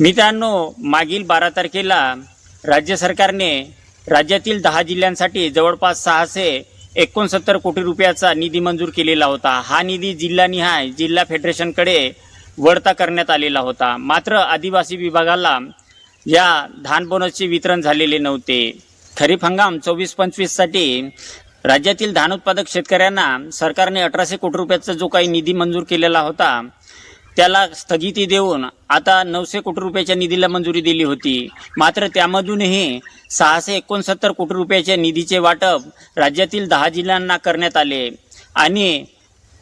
मित्रांनो मागील बारा तारखेला राज्य सरकारने राज्यातील दहा जिल्ह्यांसाठी जवळपास सहाशे एकोणसत्तर कोटी रुपयाचा निधी मंजूर केलेला होता. हा निधी जिल्हानिहाय जिल्हा फेडरेशनकडे वळता करण्यात आलेला होता. मात्र आदिवासी विभागाला या धान बोनसचे वितरण झालेले नव्हते. खरीप हंगाम चोवीस पंचवीससाठी राज्यातील धान उत्पादक शेतकऱ्यांना सरकारने अठराशे कोटी रुपयाचा जो काही निधी मंजूर केलेला होता त्याला स्थगिती देऊन आता नऊशे कोटी रुपयाच्या निधीला मंजुरी दिली होती. मात्र त्यामधूनही सहाशे एकोणसत्तर कोटी रुपयाच्या निधीचे वाटप राज्यातील दहा जिल्ह्यांना करण्यात आले आणि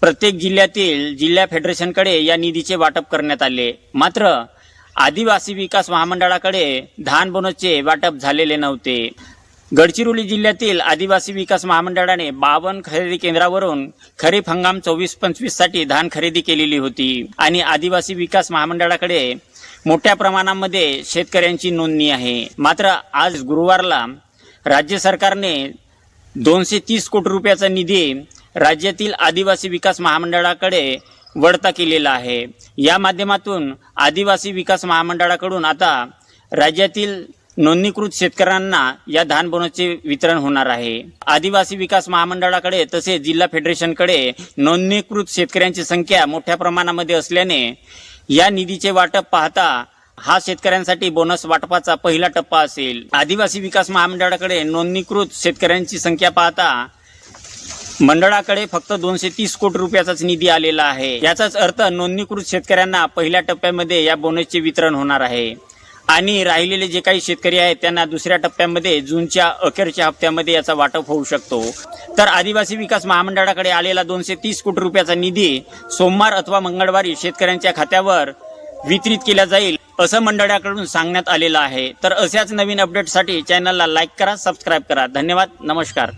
प्रत्येक जिल्ह्यातील जिल्हा फेडरेशनकडे या निधीचे वाटप करण्यात आले. मात्र आदिवासी विकास महामंडळाकडे धान बोनसचे वाटप झालेले नव्हते. गडचिरोली जिल्ह्यातील आदिवासी विकास महामंडळाने बावन्न खरेदी केंद्रावरून खरीप हंगाम चोवीस पंचवीससाठी धान खरेदी केलेली होती. आणि आदिवासी विकास महामंडळाकडे मोठ्या प्रमाणामध्ये शेतकऱ्यांची नोंदणी आहे. मात्र आज गुरुवारला राज्य सरकारने दोनशे तीस कोटी रुपयाचा निधी राज्यातील आदिवासी विकास महामंडळाकडे वळता केलेला आहे. या माध्यमातून आदिवासी विकास महामंडळाकडून आता राज्यातील नोंदणीकृत शेतकऱ्यांना या धान बोनसचे वितरण होणार आहे. आदिवासी विकास महामंडळाकडे तसेच जिल्हा फेडरेशनकडे नोंदणीकृत शेतकऱ्यांची संख्या मोठ्या प्रमाणामध्ये असल्याने या निधीचे वाटप पाहता हा शेतकऱ्यांसाठी बोनस वाटपाचा पहिला टप्पा असेल. आदिवासी विकास महामंडळाकडे नोंदणीकृत शेतकऱ्यांची संख्या पाहता मंडळाकडे फक्त दोनशे तीस कोटी रुपयाचाच निधी आलेला आहे. याचाच अर्थ नोंदणीकृत शेतकऱ्यांना पहिल्या टप्प्यामध्ये या बोनसचे वितरण होणार आहे. आणि राहिलेले जे काही शेतकरी आहेत त्यांना दुसऱ्या टप्प्यामध्ये जूनच्या अखेरच्या हप्त्यामध्ये याचा वाटप होऊ शकतो. तर आदिवासी विकास महामंडळाकडे आलेला दोनशे तीस कोटी रुपयाचा निधी सोमवार अथवा मंगळवारी शेतकऱ्यांच्या खात्यावर वितरित केला जाईल असं मंडळाकडून सांगण्यात आलेलं आहे. तर अशाच नवीन अपडेटसाठी चॅनलला लाईक करा सबस्क्राईब करा. धन्यवाद. नमस्कार.